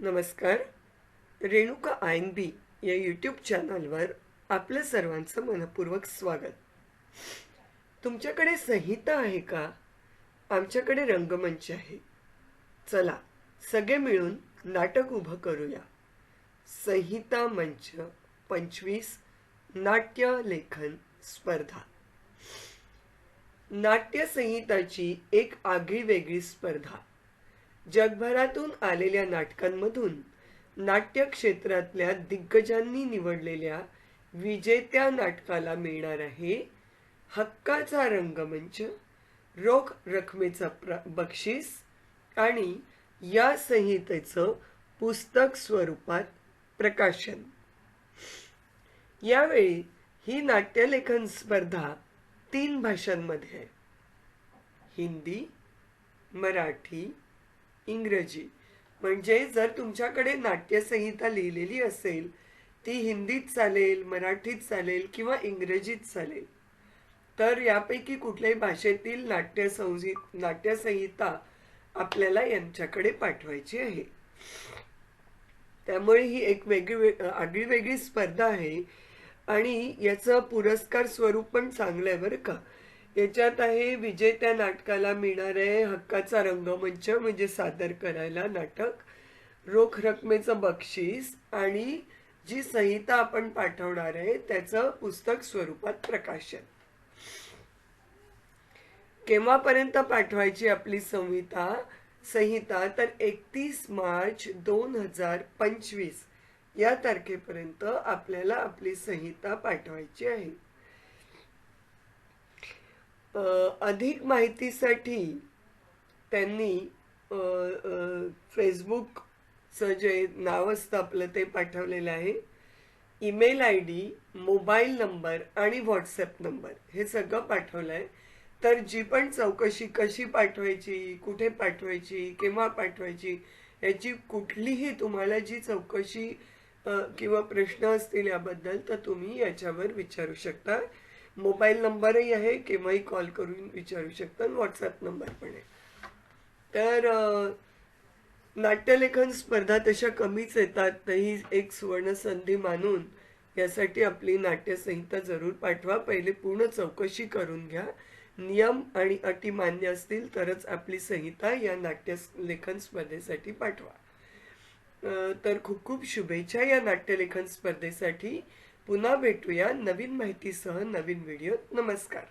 नमस्कार. रेणुका आयन बी या यूट्यूब चॅनलवर आपलं सर्वांचं मनपूर्वक स्वागत. तुमच्याकडे संहिता आहे का? आमच्याकडे रंगमंच आहे. चला सगळे मिळून नाटक उभं करूया. संहिता मंच पंचवीस नाट्य लेखन स्पर्धा. नाट्य संहिताची एक आगळी वेगळी स्पर्धा. जगभरातून आलेल्या नाटकांमधून नाट्य क्षेत्रातल्या दिग्गजांनी निवडलेल्या विजेत्या नाटकाला मिळणार आहे हक्काचा रंगमंच रोख रकमेचा प्र बक्षीस आणि या संहितेचं पुस्तक स्वरूपात प्रकाशन. यावेळी ही नाट्यलेखन स्पर्धा तीन भाषांमध्ये आहे. हिंदी मराठी इंग्रजी. म्हणजे जर तुमच्याकडे नाट्यसंहिता लिहिलेली असेल ती हिंदीत चालेल मराठीत चालेल किंवा इंग्रजीत चालेल तर यापैकी कुठल्याही भाषेतील नाट्यसंहि नाट्यसंहिता आपल्याला यांच्याकडे पाठवायची आहे. त्यामुळे ही एक वेगळी आगळी वेगळी स्पर्धा आहे आणि याचं पुरस्कार स्वरूप पण चांगलं आहे बरं का. याच्यात आहे विजेत्या नाटकाला मिळणार आहे हक्काचा रंगमंच म्हणजे सादर करायला नाटक रोख रकमेचं बक्षीस आणि जी संहिता आपण पाठवणार आहे त्याचं पुस्तक स्वरूपात प्रकाशन. केव्हापर्यंत पाठवायची आपली संहिता? संहिता तर एकतीस मार्च दोन हजार पंचवीस या तारखेपर्यंत आपल्याला आपली संहिता पाठवायची आहे. अधिक माहितीसाठी त्यांनी फेसबुकचं जे नाव असतं आपलं ते पाठवलेलं आहे. Email I D mobile number आणि व्हॉट्सॲप नंबर हे सगळं पाठवलं आहे. तर जी पण चौकशी कशी पाठवायची कुठे पाठवायची केव्हा पाठवायची याची कुठलीही तुम्हाला जी चौकशी किंवा प्रश्न असतील याबद्दल तर तुम्ही याच्यावर विचारू शकता. मोबाईल नंबरही आहे केव्हाही कॉल करून विचारू शकता. व्हॉट्सॲप नंबर पण आहे. तर नाट्यलेखन स्पर्धा तशा कमीच येतात. तरी एक सुवर्ण संधी मानून यासाठी आपली नाट्यसंहिता जरूर पाठवा. पहिले पूर्ण चौकशी करून घ्या. नियम आणि अटी मान्य असतील तरच आपली संहिता या नाट्य लेखन स्पर्धेसाठी पाठवा. तर खूप खूप शुभेच्छा या नाट्यलेखन स्पर्धेसाठी. पुन्हा भेटूया नवीन माहितीसह नवीन व्हिडिओ नमस्कार.